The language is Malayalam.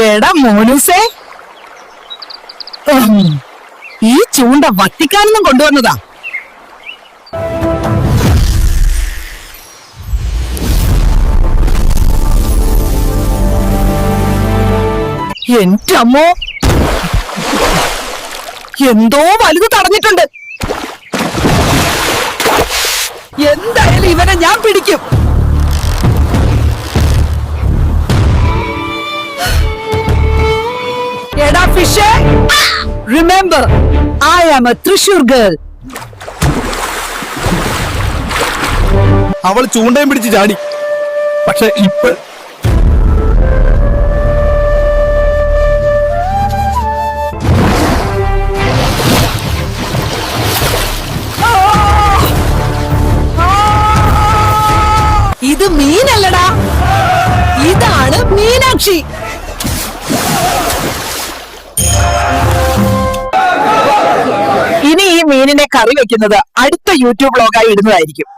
എടാ മോനൂസേ ഈ ചൂണ്ട വത്തിക്കാനൊന്നും കൊണ്ടുവന്നതാ. എന്റെ അമ്മോ എന്തോ വലുത് തടഞ്ഞിട്ടുണ്ട്. എന്തായാലും ഇവനെ ഞാൻ പിടിക്കും. ഫിഷേ remember I am a Thrissur girl അവൾ ചൂണ്ടയും പിടിച്ച് ചാടി. പക്ഷെ ഇപ്പൊ ഇത് മീനല്ലടാ. ഇതാണ് മീനാക്ഷി. മീനിനെ കറി വെക്കുന്നത് അടുത്ത യൂട്യൂബ് ബ്ലോഗായി ഇടുന്നതായിരിക്കും.